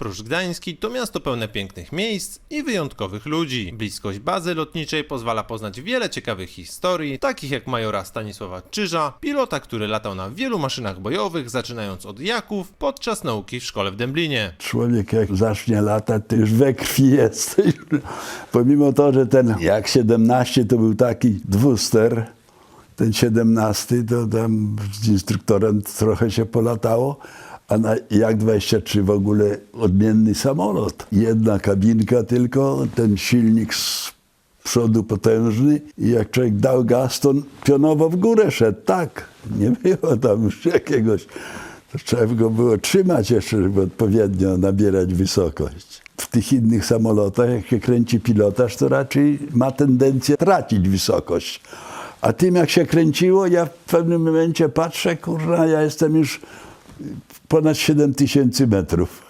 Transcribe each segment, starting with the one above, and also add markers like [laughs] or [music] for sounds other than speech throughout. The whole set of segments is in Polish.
Pruszcz Gdański to miasto pełne pięknych miejsc i wyjątkowych ludzi. Bliskość bazy lotniczej pozwala poznać wiele ciekawych historii, takich jak majora Stanisława Czyża, pilota, który latał na wielu maszynach bojowych, zaczynając od jaków podczas nauki w szkole w Dęblinie. Człowiek jak zacznie latać, to już we krwi jest. [laughs] Pomimo to, że ten jak 17 to był taki dwuster, ten 17 to tam z instruktorem trochę się polatało, a na jak 23 w ogóle odmienny samolot. Jedna kabinka tylko, ten silnik z przodu potężny i jak człowiek dał gaz, to pionowo w górę szedł. Tak, nie było tam już jakiegoś... To trzeba go było trzymać jeszcze, żeby odpowiednio nabierać wysokość. W tych innych samolotach, jak się kręci pilotaż, to raczej ma tendencję tracić wysokość. A tym jak się kręciło, ja w pewnym momencie patrzę, kurwa, ja jestem już ponad 7 tysięcy metrów.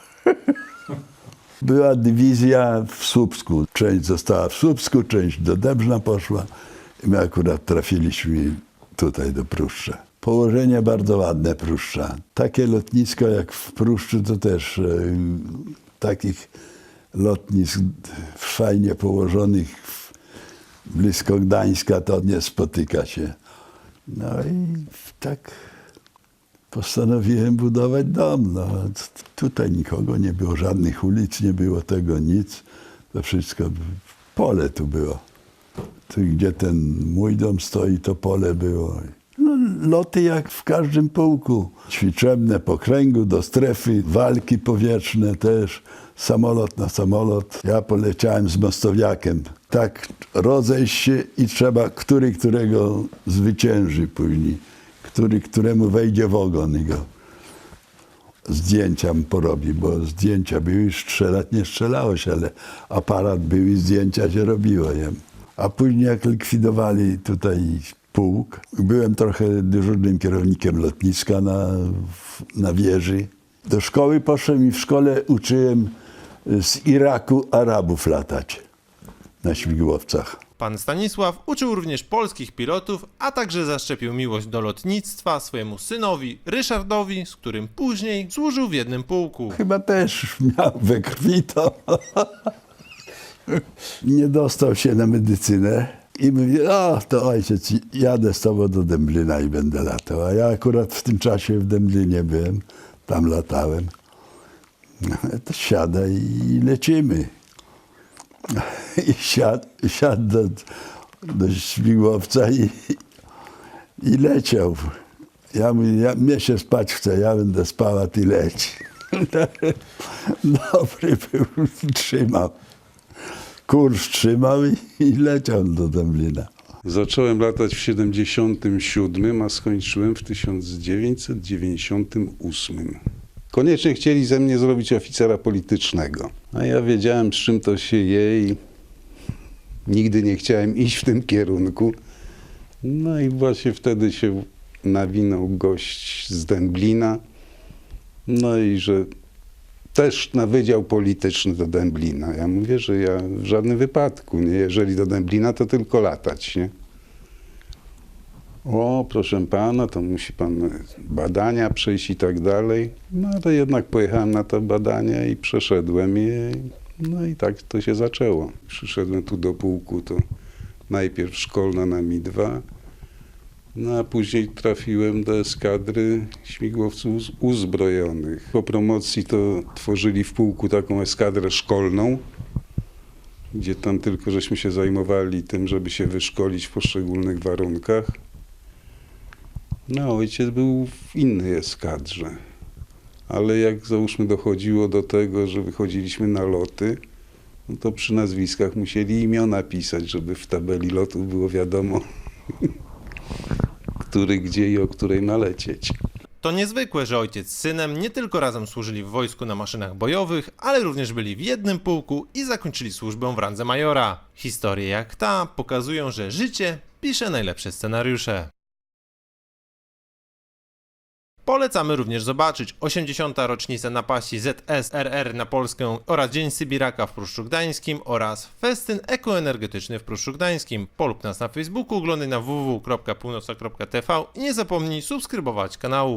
Była dywizja w Słupsku. Część została w Słupsku, część do Dębna poszła. My akurat trafiliśmy tutaj do Pruszcza. Położenie bardzo ładne Pruszcza. Takie lotnisko jak w Pruszczu to też e, takich lotnisk fajnie położonych blisko Gdańska to nie spotyka się. No i tak postanowiłem budować dom. No, tutaj nikogo nie było, żadnych ulic, nie było tego nic. To wszystko, pole tu było. Tu, gdzie ten mój dom stoi, to pole było. No, loty jak w każdym pułku. Ćwiczebne po kręgu, do strefy, walki powietrzne też, samolot na samolot. Ja poleciałem z mostowiakiem. Tak rozejść się i trzeba, który którego zwycięży później. Który któremu wejdzie w ogon i go zdjęcia porobi, bo zdjęcia były i strzelać nie strzelało się, ale aparat był i zdjęcia się robiło. Nie? A później jak likwidowali tutaj pułk, byłem trochę dyżurnym kierownikiem lotniska na, na wieży. Do szkoły poszedłem i w szkole uczyłem z Iraku Arabów latać na śmigłowcach. Pan Stanisław uczył również polskich pilotów, a także zaszczepił miłość do lotnictwa swojemu synowi Ryszardowi, z którym później służył w jednym pułku. Chyba też miał we krwi to. Nie dostał się na medycynę i mówi, o to ojciec, jadę z tobą do Dęblina i będę latał. A ja akurat w tym czasie w Dęblinie byłem, tam latałem. No, to siadaj i lecimy. [laughs] I siadł, siadł do, do śmigłowca i, i leciał. Ja mówię, ja, mnie się spać chce, ja będę spał, a ty leć. [laughs] Dobry był, trzymał. Kurs trzymał i, i leciał do Dęblina. Zacząłem latać w 77, a skończyłem w 1998. Koniecznie chcieli ze mnie zrobić oficera politycznego. A ja wiedziałem, z czym to się je i nigdy nie chciałem iść w tym kierunku. No i właśnie wtedy się nawinął gość z Dęblina. No i że też na wydział polityczny do Dęblina. Ja mówię, że ja w żadnym wypadku, nie? Jeżeli do Dęblina, to tylko latać, nie? O, proszę pana, to musi pan badania przejść i tak dalej. No ale jednak pojechałem na te badania i przeszedłem je. No i tak to się zaczęło. Przyszedłem tu do pułku, to najpierw szkolna na Mi-2, no a później trafiłem do eskadry śmigłowców uz- uzbrojonych. Po promocji to tworzyli w pułku taką eskadrę szkolną, gdzie tam tylko żeśmy się zajmowali tym, żeby się wyszkolić w poszczególnych warunkach. No, ojciec był w innej eskadrze. Ale jak załóżmy dochodziło do tego, że wychodziliśmy na loty, no to przy nazwiskach musieli imiona pisać, żeby w tabeli lotów było wiadomo, [laughs] który gdzie i o której ma lecieć. To niezwykłe, że ojciec z synem nie tylko razem służyli w wojsku na maszynach bojowych, ale również byli w jednym pułku i zakończyli służbę w randze majora. Historie jak ta pokazują, że życie pisze najlepsze scenariusze. Polecamy również zobaczyć 80. rocznicę napaści ZSRR na Polskę oraz Dzień Sybiraka w Pruszczu Gdańskim oraz festyn ekoenergetyczny w Pruszczu Gdańskim. Polub nas na Facebooku, oglądaj na www.północna.tv i nie zapomnij subskrybować kanału.